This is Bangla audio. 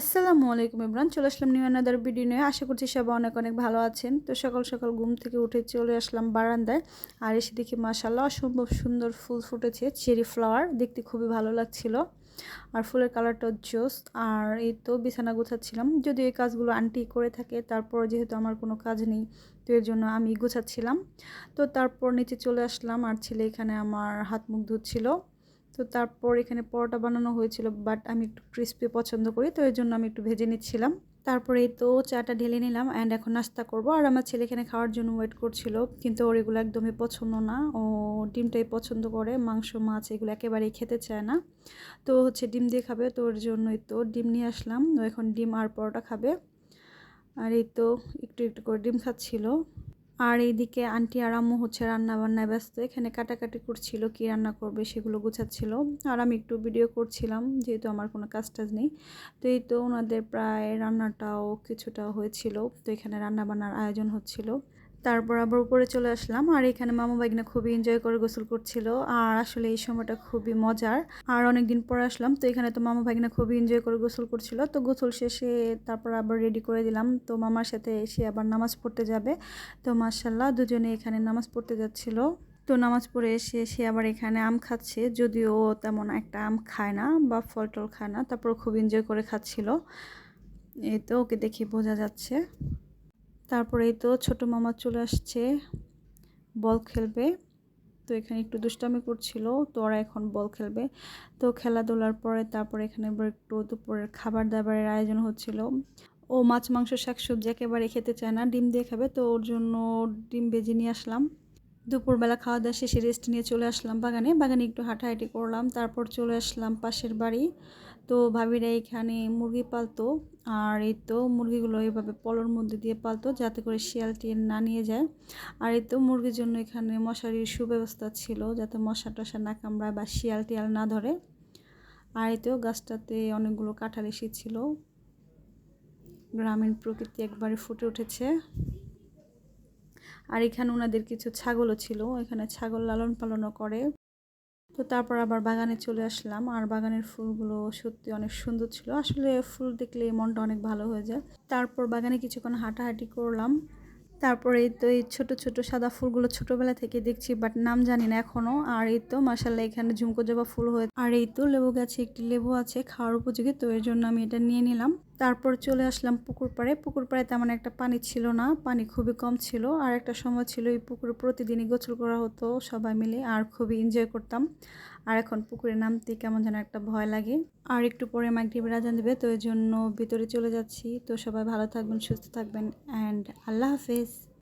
আসসালামু আলাইকুম ইমরান, চলে আসলাম নিউ আনাদার ভিডিও নিয়ে। আশা করছি সবাই অনেক অনেক ভালো আছেন। তো সকাল সকাল ঘুম থেকে উঠে চলে আসলাম বারান্দায় আর এসে দেখি মাসাল্লাহ অসম্ভব সুন্দর ফুল ফুটেছে, চেরি ফ্লাওয়ার। দেখতে খুবই ভালো লাগছিল। আর ফুলের কালারটা জোস। আর এই তো বিছানা গোছাচ্ছিলাম। যদি এই কাজগুলো আন্টি করে থাকে, তারপর যেহেতু আমার কোনো কাজ নেই, তো এর জন্য আমি গোছাচ্ছিলাম। তো তারপর নিচে চলে আসলাম। আর ছেলে এখানে আমার হাত মুখ ধুচ্ছিল। তো তারপর এখানে পরোটা বানানো হয়েছিল বাট আমি একটু ক্রিস্পি পছন্দ করি, তো এর জন্য আমি একটু ভেজে নিচ্ছিলাম। তারপরে তো চাটা ঢেলে নিলাম অ্যান্ড এখন নাস্তা করব। আর আমার ছেলে এখানে খাওয়ার জন্য ওয়েট করছিল, কিন্তু ওর এগুলো একদমই পছন্দ না। ও ডিমটাই পছন্দ করে, মাংস, মাছ এগুলো একেবারেই খেতে চায় না। তো হচ্ছে ডিম দিয়ে খাবে, তো ওর জন্যই তো ডিম নিয়ে আসলাম। এখন ডিম আর পরোটা খাবে। আর এই তো একটু একটু করে ডিম খাচ্ছিল। আর এইদিকে আন্টি আর আম্মু হচ্ছে রান্না বান্নায় ব্যস্ত। এখানে কাটাকাটি করছিল, কি রান্না করবে সেগুলো গুছাচ্ছিল। আর আমি একটু ভিডিও করছিলাম, যেহেতু আমার কোনো কাজ টাজ নেই। তো এই তো ওনাদের প্রায় রান্নাটাও কিছুটা হয়েছিল। তো এখানে রান্না বান্নার আয়োজন হচ্ছিল। তারপর আবার উপরে চলে আসলাম। আর এখানে মামা বাগিনা খুবই এনজয় করে গোসল করছিল। আর আসলে এই সময়টা খুবই মজার। আর অনেক দিন পরে আসলাম, তো এখানে তো মামা ভাগিনা খুবই এনজয় করে গোসল করছিল। তো গোসল শেষে তারপর আবার রেডি করে দিলাম। তো মামার সাথে এসে আবার নামাজ পড়তে যাবে। তো মার্শাল্লাহ দুজনে এখানে নামাজ পড়তে যাচ্ছিল। তো নামাজ পড়ে এসে সে আবার এখানে আম খাচ্ছে। যদিও তেমন একটা আম খায় না বা ফল টল খায় না। তারপর খুব এনজয় করে খাচ্ছিল। এই তো ওকে দেখে বোঝা যাচ্ছে। তারপরেই তো ছোট মামা চলে আসছে, বল খেলবে। তো এখানে একটু দুষ্টামি করছিল, তো ওরা এখন বল খেলবে। তো খেলাধুলার পরে তারপরে এখানে একটু দুপুরের খাবার দাবারের আয়োজন হচ্ছিল। ও মাছ, মাংস, শাকসবজি একেবারে খেতে চায় না, ডিম দিয়ে খাবে, তো ওর জন্য ডিম বেজে নিয়ে আসলাম। দুপুরবেলা খাওয়া দাওয়া শেষে রেস্ট নিয়ে চলে আসলাম বাগানে। বাগানে একটু হাঁটাহাঁটি করলাম, তারপর চলে আসলাম পাশের বাড়ি। তো ভাবিরা এখানে মুরগি পালতো। আর এই তো মুরগিগুলো এভাবে পলর মধ্যে দিয়ে পালতো যাতে করে শিয়াল টিয়াল না নিয়ে যায়। আর এই তো মুরগির জন্য এখানে মশারির সুব্যবস্থা ছিল যাতে মশা টশা না কামড়ায় বা শিয়াল টিয়াল না ধরে। আর এই তো গাছটাতে অনেকগুলো কাঁঠাল এসেছিল। গ্রামীণ প্রকৃতি একবারে ফুটে উঠেছে। আর এখানে ওনাদের কিছু ছাগলও ছিল। এখানে ছাগল লালন পালনও করে। তো তারপর আবার বাগানে চলে আসলাম। আর বাগানের ফুলগুলো সত্যি অনেক সুন্দর ছিল। আসলে ফুল দেখলে মনটা অনেক ভালো হয়ে যায়। তারপর বাগানে কিছুক্ষণ হাঁটাহাঁটি করলাম। তারপরে এই তো এই ছোটো ছোটো সাদা ফুলগুলো ছোটোবেলা থেকে দেখছি, বাট নাম জানি না এখনও আর এই তো মাসাল্লাহ এখানে ঝুমকো জবা ফুল হয়ে আর এই তো লেবু গাছে একটি লেবু আছে খাওয়ার উপযোগী, তো এর জন্য আমি এটা নিয়ে নিলাম। তারপর চলে আসলাম পুকুর পাড়ে। পুকুর পাড়ে তেমন একটা পানি ছিল না, পানি খুবই কম ছিল। আর একটা সময় ছিল এই পুকুরে প্রতিদিনই গোসল করা হতো সবাই মিলে, আর খুবই এনজয় করতাম। আর এখন পুকুরে নামতে কেমন যেন একটা ভয় লাগে। আর একটু পরে মাগরিবের রাজান দেবে, তো এর জন্য ভিতরে চলে যাচ্ছি। তো সবাই ভালো থাকবেন, সুস্থ থাকবেন অ্যান্ড আল্লাহ হাফেজ।